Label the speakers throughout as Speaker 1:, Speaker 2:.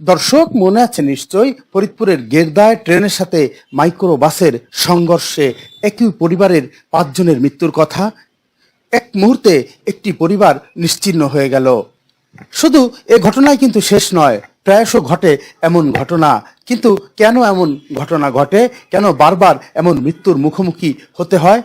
Speaker 1: দর্শক, মনে আছে নিশ্চয়ই, ফরিদপুরের গেরদায় ট্রেনের সাথে মাইক্রো বাসের সংঘর্ষে একই পরিবারের পাঁচজনের মৃত্যুর কথা। এক মুহূর্তে একটি পরিবার নিশ্চিহ্ন হয়ে গেল। শুধু এ ঘটনায় কিন্তু শেষ নয় প্রায়শ ঘটে এমন ঘটনা। কিন্তু কেন এমন ঘটনা ঘটে? কেন বারবার এমন মৃত্যুর মুখোমুখি হতে হয়?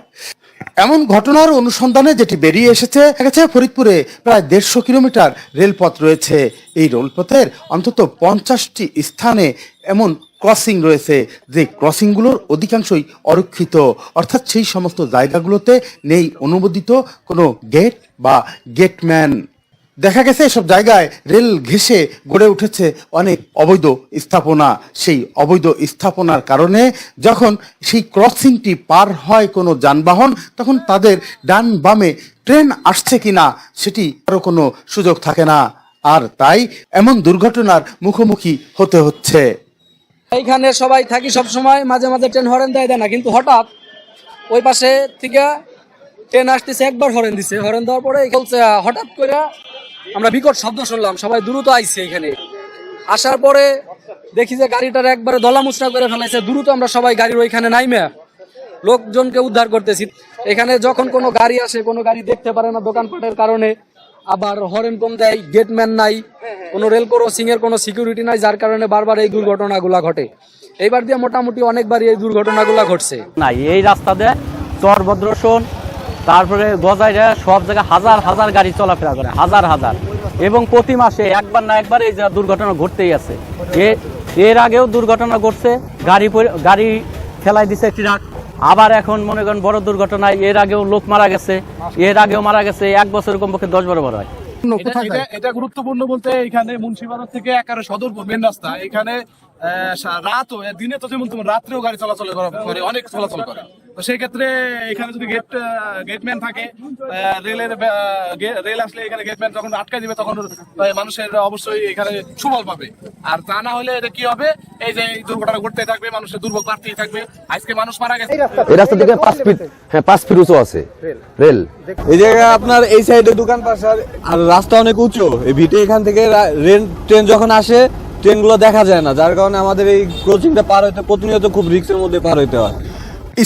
Speaker 1: এমন ঘটনার অনুসন্ধানে যেটি বেরিয়ে এসেছে গেছে ফরিদপুরে প্রায় দেড়শো কিলোমিটার রেলপথ রয়েছে। এই রেলপথের অন্তত পঞ্চাশটি স্থানে এমন ক্রসিং রয়েছে, যে ক্রসিংগুলোর অধিকাংশই অরক্ষিত। অর্থাৎ সেই সমস্ত জায়গাগুলোতে নেই অনুমোদিত কোনো গেট বা গেটম্যান। দেখা গেছে এসব জায়গায় রেল ঘেঁষে গড়ে উঠেছে অনেক অবৈধ স্থাপনা। সেই অবৈধ স্থাপনার কারণে যখন সেই ক্রসিংটি পার হয় কোনো যানবাহন তখন তাদের ডান বামে ট্রেন আসছে কি না সেটি আরও কোনো সুযোগ থাকে না। আর তাই এমন দুর্ঘটনার মুখোমুখি হতে হচ্ছে।
Speaker 2: এইখানে সবাই থাকি সব সময় মাঝে মাঝে ট্রেন হরেন দেয় না কিন্তু হঠাৎ ওই পাশে থেকে ট্রেন আসতেছে একবার হরেন দিছে। হরেন দেওয়ার পরে আহ, হঠাৎ করে আমরা বিকট শব্দ শুনলাম, সবাই দ্রুত আইছে এখানে। আসার পরে দেখি যে গাড়িটার একবারে দলা মুচনা করে ফেলাইছে, দ্রুত আমরা সবাই গাড়ির ওইখানে নাইমে। লোকজনকে উদ্ধার করতেছি। এখানে যখন কোনো গাড়ি আসে, কোনো গাড়ি দেখতে পারে না দোকানপাটের কারণে, আবার হরেন কম দেয় গেটম্যান নাই, কোনো রেল ক্রসিং এর কোনো সিকিউরিটি নাই, যার কারণে বারবার এই দুর্ঘটনাগুলা ঘটে। এইবার দিয়ে মোটামুটি অনেকবারই এই দুর্ঘটনাগুলা ঘটছে।
Speaker 3: নাই, এই রাস্তা দিয়ে চর ভদ্রসন তারপরে গজাইরা সব জায়গায় হাজার হাজার গাড়ি চলাফেরা করে হাজার হাজার। এবং প্রতি মাসে একবার না একবার এই যে দুর্ঘটনা ঘটতেই আছে। এর আগেও দুর্ঘটনা ঘটছে গাড়ি গাড়ি ফেলাই দিছে ট্রাক। আবার এখন মনে করেন বড় দুর্ঘটনায় এর আগেও লোক মারা গেছে এর আগেও মারা গেছে এক বছর কমপক্ষে দশ বারো বার হয়।
Speaker 4: এটা- গুরুত্বপূর্ণ বলতে এখানে মুন্সিবাজার থেকে একেবারে সদরপুর মেন রাস্তা। এখানে রাতও দিনে তো যেমন তোমার রাত্রেও গাড়ি চলাচল করে অনেক চলাচল করে। তো সেই ক্ষেত্রে এখানে যদি গেট গেটম্যান থাকে রেলের রেল আসলে এখানে গেটম্যান যখন আটকা দিবে তখন মানুষের অবশ্যই এখানে সুফল পাবে। আর তা না হলে এটা কি হবে? এই যে এই দুর্ঘটনা ঘটতে থাকবে মানুষের দুর্ভোগ বাড়তেই থাকবে। আজকে মানুষ মারা গেছে।
Speaker 5: এই রাস্তা থেকে পাঁচ ফিট হ্যাঁ পাঁচ ফিট উঁচু আছে। রেল
Speaker 6: এই জায়গায় আপনার এই সাইডে দোকান পাশার আর রাস্তা অনেক উঁচু। এই ভিটে এখান থেকে রেল ট্রেন যখন আসে ট্রেনগুলো দেখা যায় না। যার কারণে আমাদের এই ক্রসিংটা পার হইতে প্রতিনিয়ত খুব রিক্সের মধ্যে পার হইতে হয়।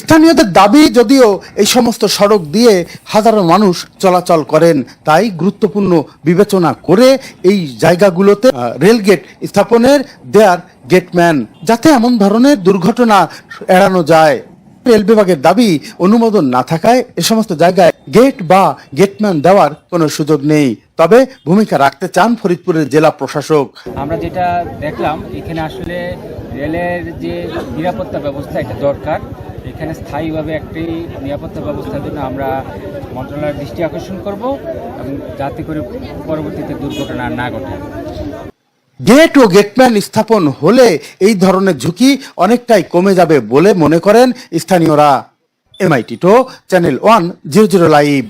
Speaker 1: স্থানীয়দের দাবি, যদিও এই সমস্ত সড়ক দিয়ে হাজারো মানুষ চলাচল করেন, তাই গুরুত্বপূর্ণ বিবেচনা করে এই জায়গাগুলোতে রেলগেট স্থাপনের দেয়ার গেটম্যান, যাতে এমন ধরনের দুর্ঘটনা এড়ানো যায়। রেল বিভাগের দাবি, অনুমোদন না থাকায় এ সমস্ত জায়গায় গেট বা গেটম্যান দেওয়ার কোনো সুযোগ নেই। তবে ভূমিকা রাখতে চান ফরিদপুরের জেলা প্রশাসক।
Speaker 7: আমরা যেটা দেখলাম, এখানে আসলে রেলের যে নিরাপত্তা ব্যবস্থা, এটা দরকার। এখানে স্থায়ীভাবে একটি নিরাপত্তা ব্যবস্থার জন্য আমরা মন্ত্রণালয়ের দৃষ্টি আকর্ষণ করব এবং যাতে করে পরবর্তীতে দুর্ঘটনা না ঘটে।
Speaker 1: গেট ও গেটম্যান স্থাপন হলে এই ধরনের ঝুঁকি অনেকটাই কমে যাবে বলে মনে করেন স্থানীয়রা। এমআইটি টো channel one zero zero live